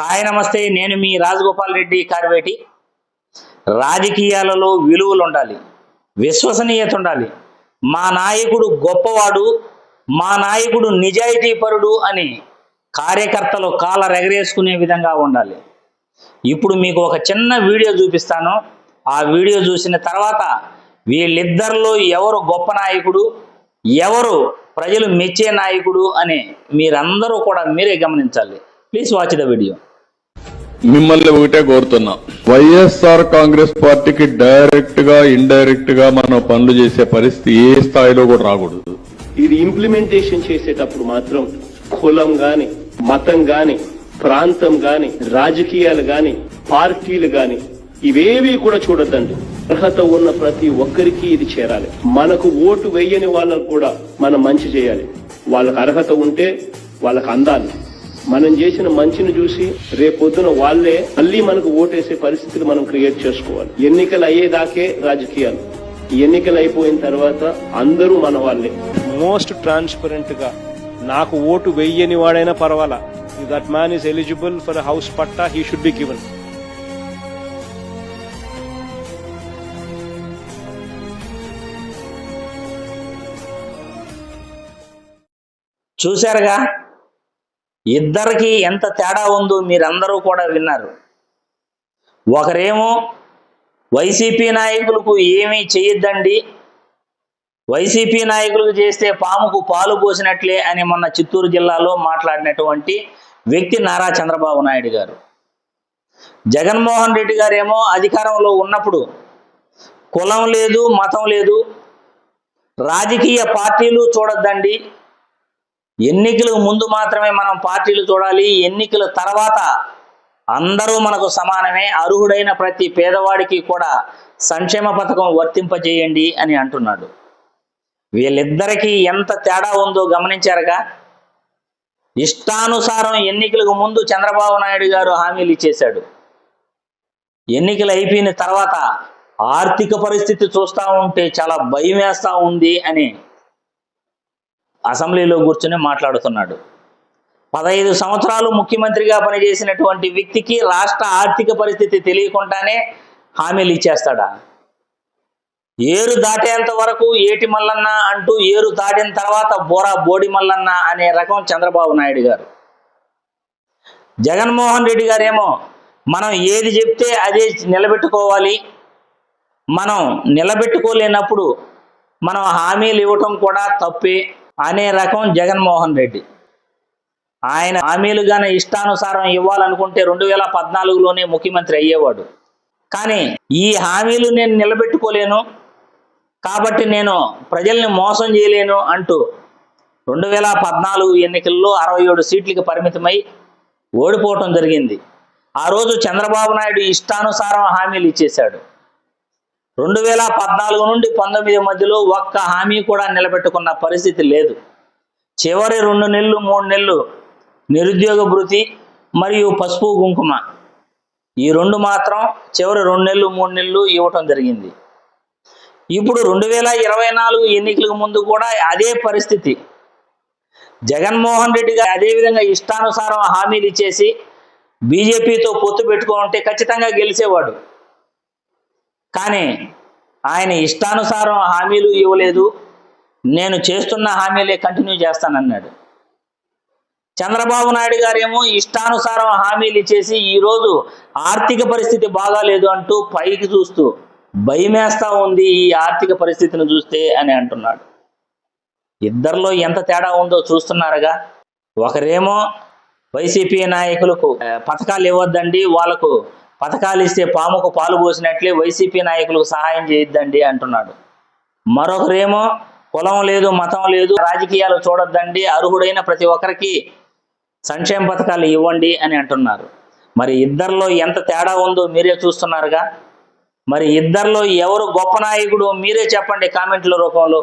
Hi నమస్తే నేను మీ రాజగోపాల్ రెడ్డి కార్వేటి. రాజకీయాలలో విలువలు ఉండాలి విశ్వసనీయత ఉండాలి. మా నాయకుడు గొప్పవాడు మా నాయకుడు నిజాయితీపరుడు అని కార్యకర్తలు కాల రెగరేసుకునే విధంగా ఉండాలి. ఇప్పుడు మీకు ఒక చిన్న వీడియో చూపిస్తాను. ఆ వీడియో చూసిన తర్వాత వీళ్ళిద్దరిలో ఎవరు గొప్ప నాయకుడు ఎవరు ప్రజలు మెచ్చే నాయకుడు అని మీరందరూ కూడా మీరే గమనించాలి. ప్లీజ్ వాచ్ ద వీడియో మిమ్మల్ని ఒకటే కోరుతున్నా. వైఎస్ఆర్ కాంగ్రెస్ పార్టీకి డైరెక్ట్గా ఇండైరెక్ట్గా మనం పనులు చేసే పరిస్థితి ఏ స్థాయిలో కూడా రాకూడదు. ఇది ఇంప్లిమెంటేషన్ చేసేటప్పుడు మాత్రం కులం గాని మతం గాని ప్రాంతం గాని రాజకీయాలు గాని పార్టీలు గాని ఇవేవి కూడా చూడొద్దండి. అర్హత ఉన్న ప్రతి ఒక్కరికి ఇది చేరాలి. మనకు ఓటు వేయని వాళ్ళకు కూడా మనం మంచి చేయాలి. వాళ్ళకు అర్హత ఉంటే వాళ్ళకి అందాలి. మనం చేసిన మంచిని చూసి రేపొద్దున వాళ్ళే మళ్ళీ మనకు ఓటేసే పరిస్థితులు మనం క్రియేట్ చేసుకోవాలి. ఎన్నికలు అయ్యేదాకే రాజకీయాలు. ఎన్నికలు అయిపోయిన తర్వాత అందరూ మన వాళ్ళే. మోస్ట్ ట్రాన్స్పరెంట్గా నాకు ఓటు వెయ్యని వాడైనా పర్వాలా. That man is eligible for house patta he should be given చూశారుగా? ఇద్దరికి ఎంత తేడా ఉందో మీరందరూ కూడా విన్నారు. ఒకరేమో వైసీపీ నాయకులకు ఏమీ చేయొద్దండి వైసీపీ నాయకులకు చేస్తే పాముకు పాలు పోసినట్లే అని మొన్న చిత్తూరు జిల్లాలో మాట్లాడినటువంటి వ్యక్తి నారా చంద్రబాబు నాయుడు గారు. జగన్మోహన్ రెడ్డి గారేమో అధికారంలో ఉన్నప్పుడు కులం లేదు మతం లేదు రాజకీయ పార్టీలు చూడొద్దండి ఎన్నికలకు ముందు మాత్రమే మనం పార్టీలు చూడాలి. ఎన్నికల తర్వాత అందరూ మనకు సమానమే. అర్హుడైన ప్రతి పేదవాడికి కూడా సంక్షేమ పథకం వర్తింపజేయండి అని అంటున్నాడు. వీళ్ళిద్దరికీ ఎంత తేడా ఉందో గమనించారుగా? ఇష్టానుసారం ఎన్నికలకు ముందు చంద్రబాబు నాయుడు గారు హామీలు ఇచ్చేశాడు. ఎన్నికలు అయిపోయిన తర్వాత ఆర్థిక పరిస్థితి చూస్తూ ఉంటే చాలా భయం వేస్తూ ఉంది అని అసెంబ్లీలో కూర్చొని మాట్లాడుతున్నాడు. పదహైదు సంవత్సరాలు ముఖ్యమంత్రిగా పనిచేసినటువంటి వ్యక్తికి రాష్ట్ర ఆర్థిక పరిస్థితి తెలియకుండానే హామీలు ఇచ్చేస్తాడా? ఏరు దాటేంత వరకు ఏటి మల్లన్న అంటూ ఏరు దాటిన తర్వాత బోరా బోడి మల్లన్న అనే రకం చంద్రబాబు నాయుడు గారు. జగన్మోహన్ రెడ్డి గారేమో మనం ఏది చెప్తే అదే నిలబెట్టుకోవాలి. మనం నిలబెట్టుకోలేనప్పుడు మనం హామీలు ఇవ్వటం కూడా తప్పే. అనే రకం జగన్మోహన్ రెడ్డి. ఆయన హామీలుగానే ఇష్టానుసారం ఇవ్వాలనుకుంటే రెండు వేల పద్నాలుగులోనే ముఖ్యమంత్రి అయ్యేవాడు. కానీ ఈ హామీలు నేను నిలబెట్టుకోలేను. కాబట్టి నేను ప్రజల్ని మోసం చేయలేను అంటూ రెండు వేల పద్నాలుగు ఎన్నికల్లో అరవై ఏడు సీట్లకు పరిమితమై ఓడిపోవటం జరిగింది. ఆ రోజు చంద్రబాబు నాయుడు ఇష్టానుసారం హామీలు ఇచ్చేశాడు. రెండు వేల పద్నాలుగు నుండి పంతొమ్మిది మధ్యలో ఒక్క హామీ కూడా నిలబెట్టుకున్న పరిస్థితి లేదు. చివరి రెండు నెలలు మూడు నెలలు నిరుద్యోగ భృతి మరియు పసుపు కుంకుమ. ఈ రెండు మాత్రం చివరి రెండు నెలలు మూడు నెలలు ఇవ్వటం జరిగింది. ఇప్పుడు రెండు వేల ఇరవై నాలుగు ఎన్నికలకు ముందు కూడా అదే పరిస్థితి. జగన్మోహన్ రెడ్డి గారు అదే విధంగా ఇష్టానుసారం హామీలు ఇచ్చేసి బీజేపీతో పొత్తు పెట్టుకుంటే ఖచ్చితంగా గెలిచేవాడు. కానీ ఆయన ఇష్టానుసారం హామీలు ఇవ్వలేదు. నేను చేస్తున్న హామీలే కంటిన్యూ చేస్తానన్నాడు. చంద్రబాబు నాయుడు గారేమో ఇష్టానుసారం హామీలు ఇచ్చేసి ఈరోజు ఆర్థిక పరిస్థితి బాగాలేదు అంటూ పైకి చూస్తూ భయమేస్తా ఉంది ఈ ఆర్థిక పరిస్థితిని చూస్తే అని అంటున్నాడు. ఇద్దరిలో ఎంత తేడా ఉందో చూస్తున్నారుగా? ఒకరేమో వైసీపీ నాయకులకు పథకాలు ఇవ్వద్దండి వాళ్ళకు పథకాలు ఇస్తే పాముకు పాలు పోసినట్లే వైసీపీ నాయకులకు సహాయం చేయొద్దండి అంటున్నాడు. మరొకరేమో కులం లేదు మతం లేదు రాజకీయాలు చూడొద్దండి అర్హుడైన ప్రతి ఒక్కరికి సంక్షేమ పథకాలు ఇవ్వండి అని అంటున్నారు. మరి ఇద్దరిలో ఎంత తేడా ఉందో మీరే చూస్తున్నారుగా? మరి ఇద్దరిలో ఎవరు గొప్ప నాయకుడు మీరే చెప్పండి కామెంట్ల రూపంలో.